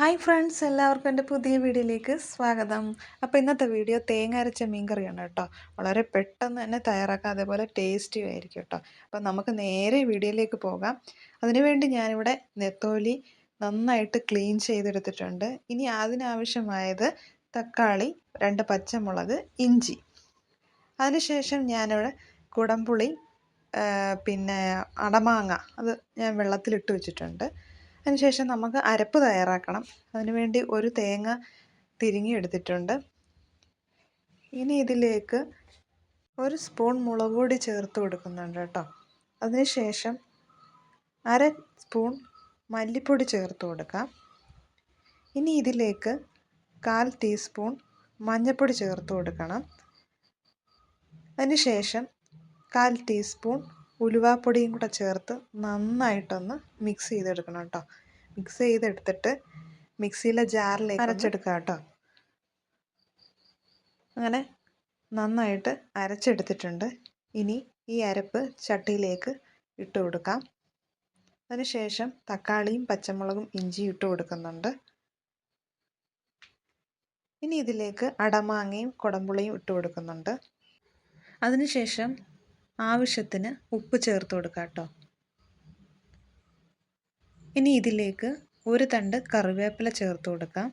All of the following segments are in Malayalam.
ഹായ് ഫ്രണ്ട്സ് എല്ലാവർക്കും എന്റെ പുതിയ വീഡിയോയിലേക്ക് സ്വാഗതം. അപ്പോൾ ഇന്നത്തെ വീഡിയോ തേങ്ങ അരച്ച മീൻ കറിയാണ് കേട്ടോ. വളരെ പെട്ടെന്ന് തന്നെ തയ്യാറാക്കാം അതേപോലെ ടേസ്റ്റിയും ആയിരിക്കും കേട്ടോ. അപ്പോൾ നമുക്ക് നേരെ വീഡിയോയിലേക്ക് പോകാം. അതിനുവേണ്ടി ഞാനിവിടെ നെത്തോലി നന്നായിട്ട് ക്ലീൻ ചെയ്തെടുത്തിട്ടുണ്ട്. ഇനി അതിനാവശ്യമായത് തക്കാളി രണ്ട് പച്ചമുളക് ഇഞ്ചി. അതിനുശേഷം ഞാനിവിടെ കുടംപുളി പിന്നെ അടമാങ്ങ അത് ഞാൻ വെള്ളത്തിലിട്ട് വെച്ചിട്ടുണ്ട്. അതിനുശേഷം നമുക്ക് അരപ്പ് തയ്യാറാക്കണം. അതിനുവേണ്ടി ഒരു തേങ്ങ തിരിങ്ങിയെടുത്തിട്ടുണ്ട്. ഇനി ഇതിലേക്ക് ഒരു സ്പൂൺ മുളക് പൊടി ചേർത്ത് കൊടുക്കുന്നുണ്ട് കേട്ടോ. അതിനുശേഷം അര സ്പൂൺ മല്ലിപ്പൊടി ചേർത്ത് കൊടുക്കാം. ഇനി ഇതിലേക്ക് കാൽ ടീസ്പൂൺ മഞ്ഞൾപ്പൊടി ചേർത്ത് കൊടുക്കണം. അതിനുശേഷം കാൽ ടീസ്പൂൺ ഉലുവാപ്പൊടിയും കൂടെ ചേർത്ത് നന്നായിട്ടൊന്ന് മിക്സ് ചെയ്തെടുക്കണം കേട്ടോ. മിക്സ് ചെയ്തെടുത്തിട്ട് മിക്സിയിലെ ജാറിലേക്ക് അരച്ചെടുക്കുക കേട്ടോ. അങ്ങനെ നന്നായിട്ട് അരച്ചെടുത്തിട്ടുണ്ട്. ഇനി ഈ അരപ്പ് ചട്ടിയിലേക്ക് ഇട്ട് കൊടുക്കാം. അതിനുശേഷം തക്കാളിയും പച്ചമുളകും ഇഞ്ചിയും ഇട്ട് കൊടുക്കുന്നുണ്ട്. ഇനി ഇതിലേക്ക് അടമാങ്ങയും കുടമ്പുളിയും ഇട്ട് കൊടുക്കുന്നുണ്ട്. അതിനുശേഷം ആവശ്യത്തിന് ഉപ്പ് ചേർത്ത് കൊടുക്കാം കേട്ടോ. ഇനി ഇതിലേക്ക് ഒരു തണ്ട് കറിവേപ്പില ചേർത്ത് കൊടുക്കാം.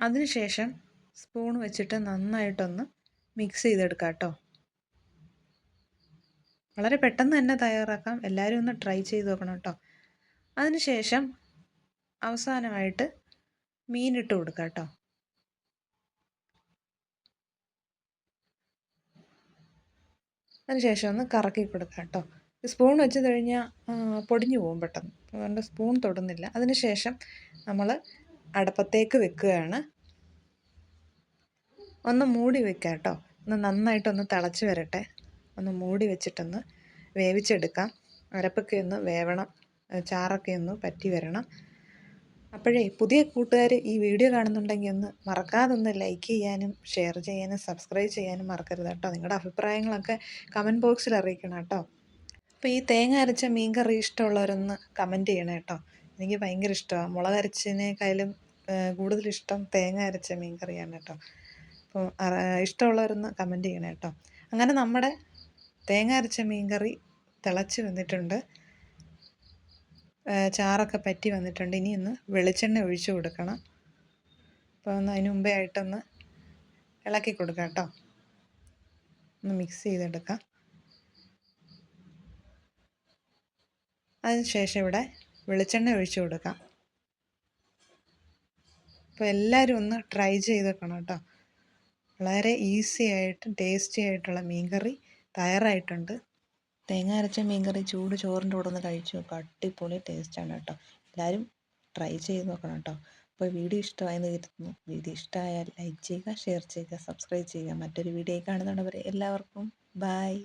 അതിനുശേഷം സ്പൂൺ വെച്ചിട്ട് നന്നായിട്ടൊന്ന് മിക്സ് ചെയ്തെടുക്കാം കേട്ടോ. വളരെ പെട്ടെന്ന് തന്നെ തയ്യാറാക്കാം. എല്ലാവരും ഒന്ന് ട്രൈ ചെയ്ത് നോക്കണം കേട്ടോ. അതിനുശേഷം അവസാനമായിട്ട് മീനിട്ട് കൊടുക്കാം കേട്ടോ. അതിനുശേഷം ഒന്ന് കറക്കി കൊടുക്കുക കേട്ടോ. സ്പൂൺ വെച്ച് കഴിഞ്ഞാൽ പൊടിഞ്ഞു പോകും പെട്ടെന്ന്. അതുകൊണ്ട് സ്പൂൺ തൊടുന്നില്ല. അതിനുശേഷം നമ്മൾ അടപ്പത്തേക്ക് വെക്കുകയാണ്. ഒന്ന് മൂടി വെക്കുക കേട്ടോ. ഒന്ന് നന്നായിട്ടൊന്ന് തിളച്ച് വരട്ടെ. ഒന്ന് മൂടി വെച്ചിട്ടൊന്ന് വേവിച്ചെടുക്കാം. അരപ്പൊക്കെ ഒന്ന് വേവണം. ചാറൊക്കെ ഒന്ന് പറ്റി വരണം. അപ്പോഴേ പുതിയ കൂട്ടുകാർ ഈ വീഡിയോ കാണുന്നുണ്ടെങ്കിൽ ഒന്ന് മറക്കാതെ ഒന്ന് ലൈക്ക് ചെയ്യാനും ഷെയർ ചെയ്യാനും സബ്സ്ക്രൈബ് ചെയ്യാനും മറക്കരുത് കേട്ടോ. നിങ്ങളുടെ അഭിപ്രായങ്ങളൊക്കെ കമന്റ് ബോക്സിൽ അറിയിക്കണം കേട്ടോ. അപ്പോൾ ഈ തേങ്ങ അരച്ച മീൻ കറി ഇഷ്ടമുള്ളവരൊന്ന് കമന്റ് ചെയ്യണം കേട്ടോ. എനിക്ക് ഭയങ്കര ഇഷ്ടമാണ് മുളക് അരച്ചതിനേക്കാളും കൂടുതൽ ഇഷ്ടം തേങ്ങ അരച്ച മീൻ കറിയാണ് കേട്ടോ. അപ്പോൾ ഇഷ്ടമുള്ളവരൊന്ന് കമന്റ് ചെയ്യണം കേട്ടോ. അങ്ങനെ നമ്മുടെ തേങ്ങ അരച്ച മീൻ കറി തിളച്ച് വന്നിട്ടുണ്ട്. ചാറൊക്കെ പറ്റി വന്നിട്ടുണ്ട്. ഇനി ഒന്ന് വെളിച്ചെണ്ണ ഒഴിച്ചു കൊടുക്കണം. അപ്പോൾ ഒന്ന് അതിന് മുമ്പേ ആയിട്ടൊന്ന് ഇളക്കി കൊടുക്കാം കേട്ടോ. ഒന്ന് മിക്സ് ചെയ്തെടുക്കാം. അതിനുശേഷം ഇവിടെ വെളിച്ചെണ്ണ ഒഴിച്ചു കൊടുക്കാം. അപ്പോൾ എല്ലാവരും ഒന്ന് ട്രൈ ചെയ്ത് വെക്കണം കേട്ടോ. വളരെ ഈസി ആയിട്ട് ടേസ്റ്റി ആയിട്ടുള്ള മീൻ മീൻകറി തയ്യാറായിട്ടുണ്ട്. തേങ്ങ അരച്ച മീൻകറി ചൂട് ചോറിന്റെ കൂടെ ഒന്ന് കഴിച്ചു നോക്കുക അടിപൊളി ടേസ്റ്റാണ് കേട്ടോ. എല്ലാവരും ട്രൈ ചെയ്ത് നോക്കണം കേട്ടോ. അപ്പോൾ വീഡിയോ ഇഷ്ടമായെന്ന് കരുതുന്നു. വീഡിയോ ഇഷ്ടമായാൽ ലൈക്ക് ചെയ്യുക ഷെയർ ചെയ്യുക സബ്സ്ക്രൈബ് ചെയ്യുക. മറ്റൊരു വീഡിയോ കാണുന്നവരെ എല്ലാവർക്കും ബായ്